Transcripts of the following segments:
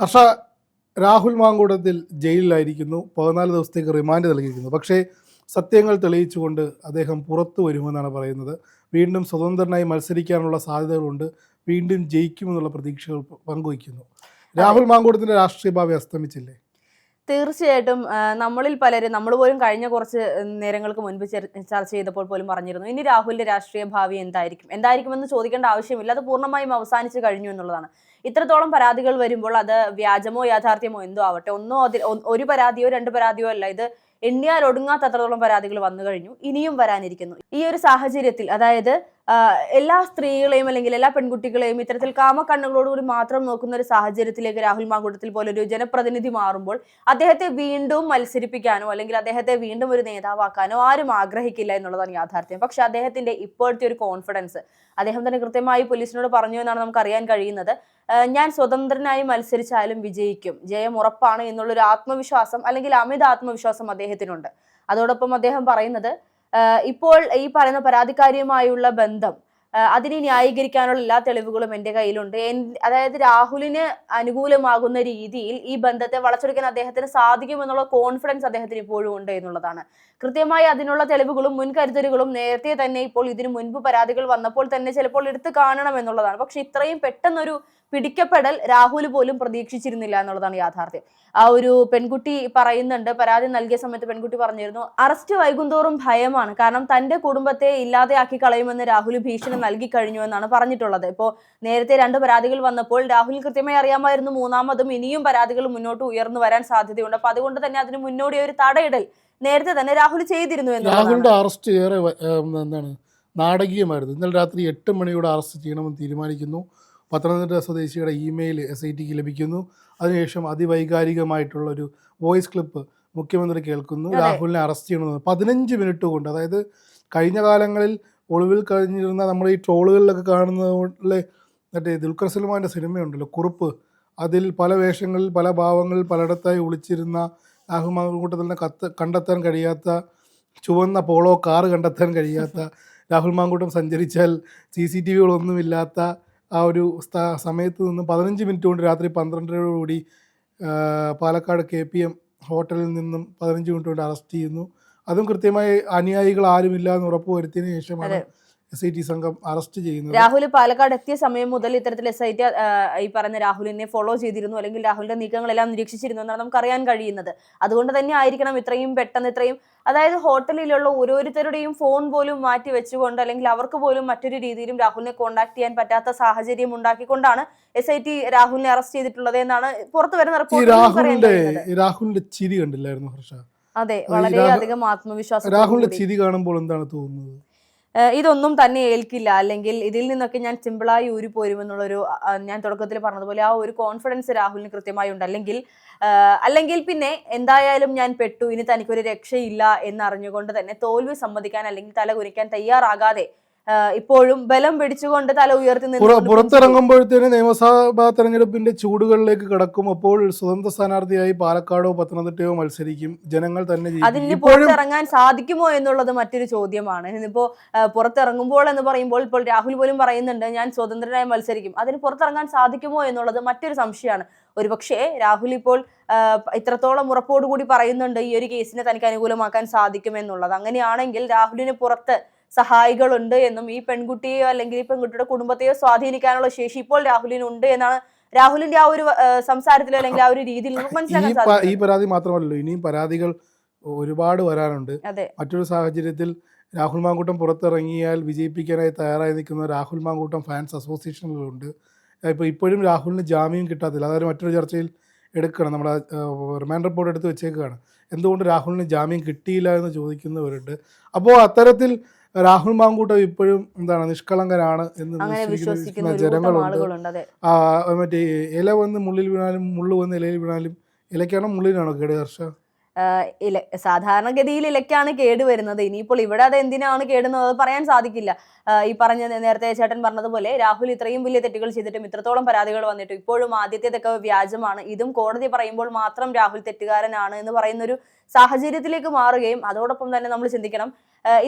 ഹർഷ രാഹുൽ മാങ്കൂടത്തിൽ ജയിലിലായിരിക്കുന്നു. പതിനാല് ദിവസത്തേക്ക് റിമാൻഡ് നൽകിയിരിക്കുന്നു. പക്ഷേ സത്യങ്ങൾ തെളിയിച്ചുകൊണ്ട് അദ്ദേഹം പുറത്തു വരുമെന്നാണ് പറയുന്നത്. വീണ്ടും സ്വതന്ത്രനായി മത്സരിക്കാനുള്ള സാധ്യതകളുണ്ട്. വീണ്ടും ജയിക്കുമെന്നുള്ള പ്രതീക്ഷകൾ പങ്കുവയ്ക്കുന്നു. രാഹുൽ മാങ്കൂടത്തിന്റെ രാഷ്ട്രീയ ഭാവി അസ്തമിച്ചില്ലേ? തീർച്ചയായിട്ടും നമ്മളിൽ പലരും നമ്മൾ പോലും കഴിഞ്ഞ കുറച്ച് നേരങ്ങൾക്ക് മുൻപ് ചർ- ചർച്ച ചെയ്തപ്പോൾ പോലും പറഞ്ഞിരുന്നു ഇനി രാഹുലിന്റെ രാഷ്ട്രീയ ഭാവി എന്തായിരിക്കും? എന്തായിരിക്കും എന്ന് ചോദിക്കേണ്ട ആവശ്യമില്ല. അത് പൂർണമായും അവസാനിച്ചു കഴിഞ്ഞു എന്നുള്ളതാണ്. ഇത്രത്തോളം പരാതികൾ വരുമ്പോൾ അത് വ്യാജമോ യാഥാർത്ഥ്യമോ എന്തോ ആവട്ടെ ഒന്നോ അതിൽ ഒരു പരാതിയോ രണ്ട് പരാതിയോ അല്ല ഇത് എണ്ണിയാൽ ഒടുങ്ങാത്ത അത്രത്തോളം പരാതികൾ വന്നു കഴിഞ്ഞു ഇനിയും വരാനിരിക്കുന്നു. ഈ ഒരു സാഹചര്യത്തിൽ അതായത് എല്ലാ സ്ത്രീകളെയും അല്ലെങ്കിൽ എല്ലാ പെൺകുട്ടികളെയും ഇത്തരത്തിൽ കാമക്കണ്ണുകളോടുകൂടി മാത്രം നോക്കുന്ന ഒരു സാഹചര്യത്തിലേക്ക് രാഹുൽ മാങ്കൂട്ടത്തിൽ പോലൊരു ജനപ്രതിനിധി മാറുമ്പോൾ അദ്ദേഹത്തെ വീണ്ടും മത്സരിപ്പിക്കാനോ അല്ലെങ്കിൽ അദ്ദേഹത്തെ വീണ്ടും ഒരു നേതാവാക്കാനോ ആരും ആഗ്രഹിക്കില്ല എന്നുള്ളതാണ് യാഥാർത്ഥ്യം. പക്ഷെ അദ്ദേഹത്തിന്റെ ഇപ്പോഴത്തെ ഒരു കോൺഫിഡൻസ് അദ്ദേഹം തന്നെ കൃത്യമായി പോലീസിനോട് പറഞ്ഞു എന്നാണ് നമുക്ക് അറിയാൻ കഴിയുന്നത് ഞാൻ സ്വതന്ത്രനായി മത്സരിച്ചാലും വിജയിക്കും. ജയം ഉറപ്പാണ് എന്നുള്ളൊരു ആത്മവിശ്വാസം അല്ലെങ്കിൽ അമിത ആത്മവിശ്വാസം അദ്ദേഹത്തിനുണ്ട്. അതോടൊപ്പം അദ്ദേഹം പറയുന്നത് ഇപ്പോൾ ഈ പറയുന്ന പരാതിക്കാരിയുമായുള്ള ബന്ധം അതിനെ ന്യായീകരിക്കാനുള്ള എല്ലാ തെളിവുകളും എന്റെ കയ്യിലുണ്ട്. അതായത് രാഹുലിന് അനുകൂലമാകുന്ന രീതിയിൽ ഈ ബന്ധത്തെ വളച്ചൊടിക്കാൻ അദ്ദേഹത്തിന് സാധിക്കുമെന്നുള്ള കോൺഫിഡൻസ് അദ്ദേഹത്തിന് ഇപ്പോഴും ഉണ്ട് എന്നുള്ളതാണ്. കൃത്യമായി അതിനുള്ള തെളിവുകളും മുൻകരുതലുകളും നേരത്തെ തന്നെ ഇപ്പോൾ ഇതിനു മുൻപ് പരാതികൾ വന്നപ്പോൾ തന്നെ ചിലപ്പോൾ എടുത്തു കാണണം എന്നുള്ളതാണ്. പക്ഷെ ഇത്രയും പെട്ടെന്നൊരു പിടിക്കപ്പെടൽ രാഹുൽ പോലും പ്രതീക്ഷിച്ചിരുന്നില്ല എന്നുള്ളതാണ് യാഥാർത്ഥ്യം. ആ ഒരു പെൺകുട്ടി പറയുന്നുണ്ട് പരാതി നൽകിയ സമയത്ത് പെൺകുട്ടി പറഞ്ഞിരുന്നു അറസ്റ്റ് വൈകുന്തോറും ഭയമാണ്. കാരണം തന്റെ കുടുംബത്തെ ഇല്ലാതെയാക്കി കളയുമെന്ന് രാഹുൽ ഭീഷണി നൽകി കഴിഞ്ഞു എന്നാണ് പറഞ്ഞിട്ടുള്ളത്. ഇപ്പോൾ നേരത്തെ രണ്ട് പരാതികൾ വന്നപ്പോൾ രാഹുൽ കൃത്യമായി അറിയാമായിരുന്നു മൂന്നാമതും ഇനിയും പരാതികൾ മുന്നോട്ട് ഉയർന്നു വരാൻ സാധ്യതയുണ്ട്. അപ്പൊ അതുകൊണ്ട് തന്നെ അതിന് മുന്നോടി ഒരു തടയിടൽ നേരത്തെ തന്നെ രാഹുൽ ചെയ്തിരുന്നു രാഹുലിന്റെ അറസ്റ്റ് ഏറെ എന്താണ് നാടകീയമായിരുന്നു. ഇന്നലെ രാത്രി എട്ട് മണിയോടെ അറസ്റ്റ് ചെയ്യണമെന്ന് തീരുമാനിക്കുന്നു. പത്തനംതിട്ട സ്വദേശിയുടെ ഇമെയിൽ എസ് ഐ ടിക്ക് ലഭിക്കുന്നു. അതിനുശേഷം അതിവൈകാരികമായിട്ടുള്ള ഒരു വോയിസ് ക്ലിപ്പ് മുഖ്യമന്ത്രി കേൾക്കുന്നു. രാഹുലിനെ അറസ്റ്റ് ചെയ്യണമെന്ന് പതിനഞ്ച് മിനിറ്റ് കൊണ്ട് അതായത് കഴിഞ്ഞ കാലങ്ങളിൽ ഒളിവിൽ കഴിഞ്ഞിരുന്ന നമ്മൾ ഈ ട്രോളുകളിലൊക്കെ കാണുന്ന പോലെ മറ്റേ ദുൽഖർ സൽമാന്റെ സിനിമയുണ്ടല്ലോ കുറുപ്പ്. അതിൽ പല വേഷങ്ങളിൽ പല ഭാവങ്ങളിൽ പലയിടത്തായി ഒളിച്ചിരുന്ന രാഹുൽ മാങ്കൂട്ടത്തിനെ കത്ത് കണ്ടെത്താൻ കഴിയാത്ത ചുവന്ന പോളോ കാറ് കണ്ടെത്താൻ കഴിയാത്ത രാഹുൽ മാങ്കൂട്ടം സഞ്ചരിച്ചാൽ സി സി ടി വികളൊന്നുമില്ലാത്ത ആ ഒരു സമയത്ത് നിന്ന് പതിനഞ്ച് മിനിറ്റ് കൊണ്ട് രാത്രി പന്ത്രണ്ടരയോടുകൂടി പാലക്കാട് കെ പി എം ഹോട്ടലിൽ നിന്നും പതിനഞ്ച് മിനിറ്റ് കൊണ്ട് അറസ്റ്റ് ചെയ്യുന്നു അതും കൃത്യമായി അനുയായികൾ ആരുമില്ല എന്ന് ഉറപ്പ് വരുത്തിയതിനു ശേഷമാണ്. എസ് ഐ ടി സംഘം അറസ്റ്റ് ചെയ്യുന്നത്. രാഹുൽ പാലക്കാട് എത്തിയ സമയം മുതൽ ഇത്തരത്തിൽ എസ് ഐ ടി ഈ പറഞ്ഞ രാഹുലിനെ ഫോളോ ചെയ്തിരുന്നു. അല്ലെങ്കിൽ രാഹുലിന്റെ നീക്കങ്ങളെല്ലാം നിരീക്ഷിച്ചിരുന്നു എന്നാണ് നമുക്ക് അറിയാൻ കഴിയുന്നത്. അതുകൊണ്ട് തന്നെ ആയിരിക്കണം ഇത്രയും പെട്ടെന്ന് ഇത്രയും അതായത് ഹോട്ടലിലുള്ള ഓരോരുത്തരുടെയും ഫോൺ പോലും മാറ്റി വെച്ചുകൊണ്ട് അല്ലെങ്കിൽ അവർക്ക് പോലും മറ്റൊരു രീതിയിലും രാഹുലിനെ കോൺടാക്ട് ചെയ്യാൻ പറ്റാത്ത സാഹചര്യം ഉണ്ടാക്കിക്കൊണ്ടാണ് എസ് ഐ ടി രാഹുലിനെ അറസ്റ്റ് ചെയ്തിട്ടുള്ളത് എന്നാണ് പുറത്തു വരുന്ന റിപ്പോർട്ട് രാഹുലിന്റെ ചിരി കണ്ടില്ലായിരുന്നു ഹർഷ. അതെ വളരെയധികം ആത്മവിശ്വാസം രാഹുലിന്റെ ചിരി കാണുമ്പോൾ എന്താണ് തോന്നുന്നത്? ഇതൊന്നും തന്നെ ഏൽക്കില്ല. അല്ലെങ്കിൽ ഇതിൽ നിന്നൊക്കെ ഞാൻ സിമ്പിളായി ഊരി പോരുമെന്നുള്ളൊരു അഹ് ഞാൻ തുടക്കത്തിൽ പറഞ്ഞതുപോലെ ആ ഒരു കോൺഫിഡൻസ് രാഹുലിന് കൃത്യമായി ഉണ്ട്. അല്ലെങ്കിൽ അല്ലെങ്കിൽ പിന്നെ എന്തായാലും ഞാൻ പെട്ടു. ഇനി തനിക്കൊരു രക്ഷയില്ല എന്നറിഞ്ഞുകൊണ്ട് തന്നെ തോൽവി സമ്മതിക്കാൻ അല്ലെങ്കിൽ തല കുനിക്കാൻ തയ്യാറാകാതെ ഇപ്പോഴും ബലം പിടിച്ചുകൊണ്ട് തല ഉയർത്തി നിന്നുകൊണ്ട് പുറത്തിറങ്ങുമ്പോഴത്തേന് നിയമസഭാ തെരഞ്ഞെടുപ്പിന്റെ ചൂടുകളിലേക്ക് കിടക്കും. അപ്പോൾ സ്വതന്ത്ര സ്ഥാനാർത്ഥിയായി പാലക്കാടോ പത്തനംതിട്ടയോ മത്സരിക്കും. ജനങ്ങൾ തന്നെ. അതിന് പുറത്തിറങ്ങാൻ സാധിക്കുമോ എന്നുള്ളത് മറ്റൊരു ചോദ്യമാണ്. ഇന്നിപ്പോ പുറത്തിറങ്ങുമ്പോൾ എന്ന് പറയുമ്പോൾ ഇപ്പോൾ രാഹുൽ പോലും പറയുന്നുണ്ട് ഞാൻ സ്വതന്ത്രനായി മത്സരിക്കും. അതിന് പുറത്തിറങ്ങാൻ സാധിക്കുമോ എന്നുള്ളത് മറ്റൊരു സംശയമാണ്. ഒരുപക്ഷെ രാഹുൽ ഇപ്പോൾ ഇത്രത്തോളം ഉറപ്പോടുകൂടി പറയുന്നുണ്ട് ഈ ഒരു കേസിനെ തനിക്ക് അനുകൂലമാക്കാൻ സാധിക്കുമെന്നുള്ളത്. അങ്ങനെയാണെങ്കിൽ രാഹുലിന് പുറത്ത് സഹായികളുണ്ട് എന്നും ഈ പെൺകുട്ടിയെയോ അല്ലെങ്കിൽ ഈ പെൺകുട്ടിയുടെ കുടുംബത്തെയോ സ്വാധീനിക്കാനുള്ള ശേഷി ഇപ്പോൾ രാഹുലിനുണ്ട് എന്നാണ് രാഹുലിന്റെ ആ ഒരു സംസാരത്തിലോ അല്ലെങ്കിൽ ആ ഒരു രീതിയിൽ നമുക്ക് മനസ്സിലാക്കാൻ സാധിക്കും. ഈ പരാതി മാത്രമല്ലല്ലോ ഇനിയും പരാതികൾ ഒരുപാട് വരാനുണ്ട്. മറ്റൊരു സാഹചര്യത്തിൽ രാഹുൽ മാങ്കൂട്ടം പുറത്തിറങ്ങിയാൽ വിജയിപ്പിക്കാനായി തയ്യാറായി നിൽക്കുന്ന രാഹുൽ മാങ്കൂട്ടം ഫാൻസ് അസോസിയേഷനുകളുണ്ട് ഇപ്പോൾ ഇപ്പോഴും രാഹുലിന് ജാമ്യം കിട്ടാത്തില്ല. അതായത് മറ്റൊരു ചർച്ചയിൽ എടുക്കണം. നമ്മുടെ റിമാൻഡ് റിപ്പോർട്ട് എടുത്ത് വെച്ചേക്കുകയാണ്. എന്തുകൊണ്ട് രാഹുലിന് ജാമ്യം കിട്ടിയില്ല എന്ന് ചോദിക്കുന്നവരുണ്ട്. അപ്പോൾ അത്തരത്തിൽ രാഹുൽ മാങ്കൂട്ടം ഇപ്പോഴും എന്താണ് നിഷ്കളങ്കനാണ് എന്ന് വിശ്വസിക്കുന്ന ജനങ്ങളുണ്ട്. മറ്റേ ഇല വന്ന് മുള്ളിൽ വീണാലും മുള്ളു വന്ന് ഇലയിൽ വീണാലും ഇലയ്ക്കാണോ മുള്ളിനാണോ കേട് ഇല സാധാരണഗതിയിൽ ഇലക്കാണ് കേട് വരുന്നത്. ഇനിയിപ്പോൾ ഇവിടെ അത് എന്തിനാണ് കേടുന്നത് പറയാൻ സാധിക്കില്ല. ഈ പറഞ്ഞ നേരത്തെ ചേട്ടൻ പറഞ്ഞതുപോലെ രാഹുൽ ഇത്രയും വലിയ തെറ്റുകൾ ചെയ്തിട്ടും ഇത്രത്തോളം പരാതികൾ വന്നിട്ടും ഇപ്പോഴും ആദ്യത്തേതൊക്കെ വ്യാജമാണ്. ഇതും കോടതി പറയുമ്പോൾ മാത്രം രാഹുൽ തെറ്റുകാരനാണ് എന്ന് പറയുന്നൊരു സാഹചര്യത്തിലേക്ക് മാറുകയും അതോടൊപ്പം തന്നെ നമ്മൾ ചിന്തിക്കണം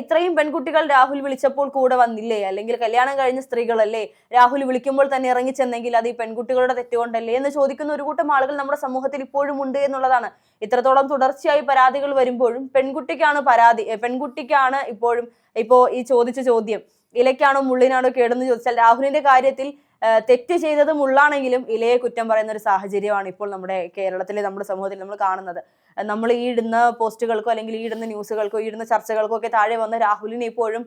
ഇത്രയും പെൺകുട്ടികൾ രാഹുൽ വിളിച്ചപ്പോൾ കൂടെ വന്നില്ലേ? അല്ലെങ്കിൽ കല്യാണം കഴിഞ്ഞ സ്ത്രീകളല്ലേ? രാഹുൽ വിളിക്കുമ്പോൾ തന്നെ ഇറങ്ങി ചെന്നെങ്കിൽ അത് ഈ പെൺകുട്ടികളുടെ തെറ്റുകൊണ്ടല്ലേ? എന്ന് ചോദിക്കുന്ന ഒരു കൂട്ടം ആളുകൾ നമ്മുടെ സമൂഹത്തിൽ ഇപ്പോഴും ഉണ്ട് എന്നുള്ളതാണ്. ഇത്രത്തോളം തുടർച്ചയായി പരാതികൾ വരുമ്പോഴും പെൺകുട്ടിക്കാണ് പരാതി പെൺകുട്ടിക്കാണ് ഇപ്പോഴും ഇപ്പോ ഈ ചോദിച്ച ചോദ്യം ഇലയ്ക്കാണോ മുള്ളിനാണോ കേടെന്ന് ചോദിച്ചാൽ രാഹുലിന്റെ കാര്യത്തിൽ തെറ്റ് ചെയ്തത് മുള്ളാണെങ്കിലും ഇലയെ കുറ്റം പറയുന്ന ഒരു സാഹചര്യമാണ് ഇപ്പോൾ നമ്മുടെ കേരളത്തിലെ നമ്മുടെ സമൂഹത്തിൽ നമ്മൾ കാണുന്നത്. നമ്മൾ ഈ ഇടുന്ന പോസ്റ്റുകൾക്കോ അല്ലെങ്കിൽ ഈ ഇടുന്ന ന്യൂസുകൾക്കോ ഈ ഇടുന്ന ചർച്ചകൾക്കോ ഒക്കെ താഴെ വന്ന രാഹുലിനെ ഇപ്പോഴും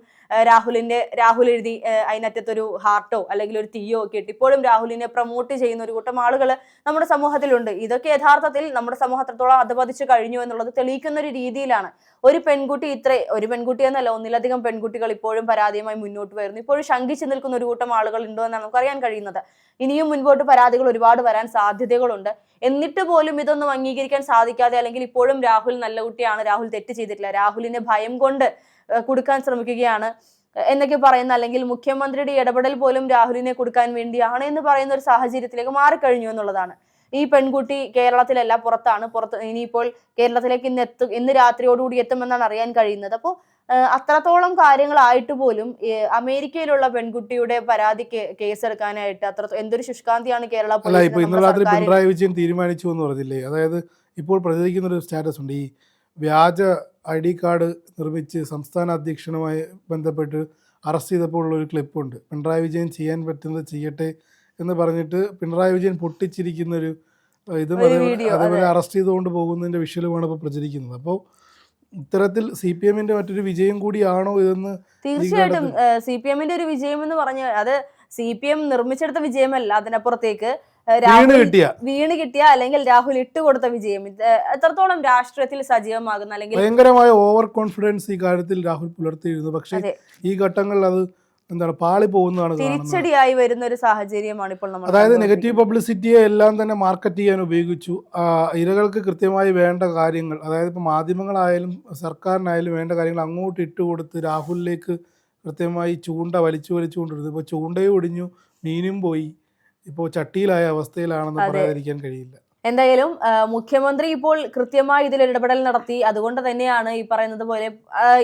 രാഹുലിന്റെ രാഹുൽ എഴുതി അതിനറ്റത്തൊരു ഹാർട്ടോ അല്ലെങ്കിൽ ഒരു തീയോ ഒക്കെ ഇട്ട് ഇപ്പോഴും രാഹുലിനെ പ്രൊമോട്ട് ചെയ്യുന്ന ഒരു കൂട്ടം ആളുകൾ നമ്മുടെ സമൂഹത്തിലുണ്ട്. ഇതൊക്കെ യഥാർത്ഥത്തിൽ നമ്മുടെ സമൂഹം അത്രത്തോളം അധപതിച്ചു കഴിഞ്ഞു എന്നുള്ളത് തെളിയിക്കുന്ന ഒരു രീതിയിലാണ്. ഒരു പെൺകുട്ടി ഇത്ര ഒരു പെൺകുട്ടി എന്നല്ല ഒന്നിലധികം പെൺകുട്ടികൾ ഇപ്പോഴും പരാതിയുമായി മുന്നോട്ട് വരുന്നു. ഇപ്പോഴും ശങ്കിച്ചു നിൽക്കുന്ന ഒരു കൂട്ടം ആളുകൾ ഉണ്ടോ എന്നാണ് നമുക്ക് അറിയാൻ കഴിയുന്നത്. ഇനിയും മുൻപോട്ട് പരാതികൾ ഒരുപാട് വരാൻ സാധ്യതകളുണ്ട്. എന്നിട്ട് പോലും ഇതൊന്നും അംഗീകരിക്കാൻ സാധിക്കാതെ അല്ലെങ്കിൽ ഇപ്പോഴും രാഹുൽ നല്ല കുട്ടിയാണ് രാഹുൽ തെറ്റ് ചെയ്തിട്ടില്ല രാഹുലിനെ ഭയം കൊണ്ട് കൊടുക്കാൻ ശ്രമിക്കുകയാണ് എന്നൊക്കെ പറയുന്ന അല്ലെങ്കിൽ മുഖ്യമന്ത്രിയുടെ ഇടപെടൽ പോലും രാഹുലിനെ കൊടുക്കാൻ വേണ്ടിയാണ് എന്ന് പറയുന്ന ഒരു സാഹചര്യത്തിലേക്ക് മാറിക്കഴിഞ്ഞു എന്നുള്ളതാണ്. ഈ പെൺകുട്ടി കേരളത്തിലല്ല പുറത്താണ്. പുറത്ത് ഇനിയിപ്പോൾ കേരളത്തിലേക്ക് ഇന്ന് എത്തും ഇന്ന് രാത്രിയോടുകൂടി എത്തുമെന്നാണ് അറിയാൻ കഴിയുന്നത്. അപ്പോൾ അത്രത്തോളം കാര്യങ്ങളായിട്ട് പോലും അമേരിക്കയിലുള്ള പെൺകുട്ടിയുടെ പരാതിക്ക് കേസെടുക്കാനായിട്ട് അത്ര എന്തൊരു ശുഷ്കാന്തിയാണ് കേരള അല്ല ഇപ്പൊ ഇന്നലെ രാത്രി പിണറായി വിജയൻ തീരുമാനിച്ചു എന്ന് പറഞ്ഞില്ലേ? അതായത് ഇപ്പോൾ പ്രചരിക്കുന്ന ഒരു സ്റ്റാറ്റസ് ഉണ്ട്. ഈ വ്യാജ ഐ ഡി കാർഡ് നിർമ്മിച്ച് സംസ്ഥാന അധ്യക്ഷനുമായി ബന്ധപ്പെട്ട് അറസ്റ്റ് ചെയ്തപ്പോൾ ഉള്ള ഒരു ക്ലിപ്പുണ്ട്. പിണറായി വിജയൻ ചെയ്യാൻ പറ്റുന്നത് ചെയ്യട്ടെ എന്ന് പറഞ്ഞിട്ട് പിണറായി വിജയൻ പൊട്ടിച്ചിരിക്കുന്ന ഒരു ഏഹ്, ഇതും അതേപോലെ അറസ്റ്റ് ചെയ്തുകൊണ്ട് പോകുന്നതിന്റെ വിഷ്വലുമാണ് ഇപ്പോൾ പ്രചരിക്കുന്നത്. അപ്പോൾ ഇത്തരത്തിൽ സി പി എമ്മിന്റെ മറ്റൊരു വിജയം കൂടിയാണോ ഇതെന്ന് തീർച്ചയായിട്ടും സി പി എമ്മിന്റെ ഒരു വിജയം എന്ന് പറഞ്ഞ അത് സി പി എം നിർമ്മിച്ചെടുത്ത വിജയമല്ല അതിനപ്പുറത്തേക്ക് രാഹുൽ കിട്ടിയ. വീണ് കിട്ടിയ അല്ലെങ്കിൽ രാഹുൽ ഇട്ടുകൊടുത്ത വിജയം. എത്രത്തോളം രാഷ്ട്രീയത്തിൽ സജീവമാകുന്ന അല്ലെങ്കിൽ ഭയങ്കരമായ ഓവർ കോൺഫിഡൻസ് ഈ കാര്യത്തിൽ രാഹുൽ പുലർത്തിയിരുന്നു. പക്ഷേ ഈ ഘട്ടങ്ങളിൽ അത് എന്താണ് പാളി പോകുന്നതാണ് തിരിച്ചടിയായി വരുന്ന ഒരു സാഹചര്യമാണ് ഇപ്പോൾ നമ്മൾ അതായത് നെഗറ്റീവ് പബ്ലിസിറ്റിയെ എല്ലാം തന്നെ മാർക്കറ്റ് ചെയ്യാൻ ഉപയോഗിച്ചു. ഇരകൾക്ക് കൃത്യമായി വേണ്ട കാര്യങ്ങൾ അതായത് ഇപ്പോൾ മാധ്യമങ്ങളായാലും സർക്കാരിനായാലും വേണ്ട കാര്യങ്ങൾ അങ്ങോട്ട് ഇട്ട് കൊടുത്ത് രാഹുലിലേക്ക് കൃത്യമായി ചൂണ്ട വലിച്ചു വലിച്ചുകൊണ്ടിരുന്നു. ഇപ്പോൾ ചൂണ്ടയും ഒടിഞ്ഞു മീനും പോയി. ഇപ്പോൾ ചട്ടിയിലായ അവസ്ഥയിലാണെന്ന്. പറയാതിരിക്കാൻ കഴിയില്ല. എന്തായാലും മുഖ്യമന്ത്രി ഇപ്പോൾ കൃത്യമായി ഇതിൽ ഇടപെടൽ നടത്തി. അതുകൊണ്ട് തന്നെയാണ് ഈ പറയുന്നത് പോലെ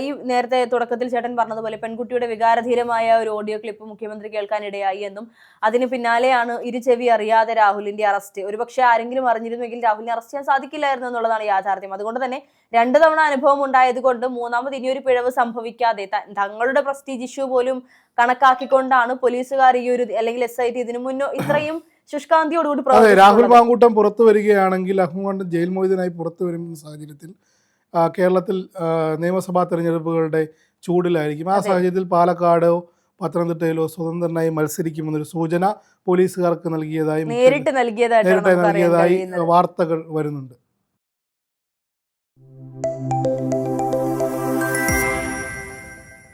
ഈ നേരത്തെ തുടക്കത്തിൽ ചേട്ടൻ പറഞ്ഞതുപോലെ പെൺകുട്ടിയുടെ വികാരധീരമായ ഒരു ഓഡിയോ ക്ലിപ്പ് മുഖ്യമന്ത്രി കേൾക്കാനിടയായി എന്നും അതിന് പിന്നാലെയാണ് ഇരു ചെവി അറിയാതെ രാഹുലിന്റെ അറസ്റ്റ് ഒരുപക്ഷെ ആരെങ്കിലും അറിഞ്ഞിരുന്നെങ്കിൽ രാഹുലിനെ അറസ്റ്റ് ചെയ്യാൻ സാധിക്കില്ലായിരുന്നു എന്നുള്ളതാണ് യാഥാർത്ഥ്യം. അതുകൊണ്ട് തന്നെ രണ്ടു തവണ അനുഭവം ഉണ്ടായത് കൊണ്ട് മൂന്നാമത് ഇനിയൊരു പിഴവ് സംഭവിക്കാതെ തങ്ങളുടെ പ്രസ്റ്റീജ് ഇഷ്യൂ പോലും കണക്കാക്കിക്കൊണ്ടാണ് പോലീസുകാർ ഈ ഒരു അല്ലെങ്കിൽ എസ് ഐ ടി ഇതിനു മുന്നോ ഇത്രയും ശുഷ്കാന്തിയോടുകൂടി അതെ രാഹുൽ പാങ്കൂട്ടം മാങ്കൂട്ടം പുറത്തു വരികയാണെങ്കിൽ അഹ്മദ് ജയിൽ മോചിതനായി പുറത്തു വരുന്ന സാഹചര്യത്തിൽ കേരളത്തിൽ നിയമസഭാ തെരഞ്ഞെടുപ്പുകളുടെ ചൂടിലായിരിക്കും. ആ സാഹചര്യത്തിൽ പാലക്കാടോ പത്തനംതിട്ടയിലോ സ്വതന്ത്രനായി മത്സരിക്കുമെന്നൊരു സൂചന പോലീസുകാർക്ക് നൽകിയതായി നേരിട്ട് നൽകിയതായി വാർത്തകൾ വരുന്നുണ്ട്.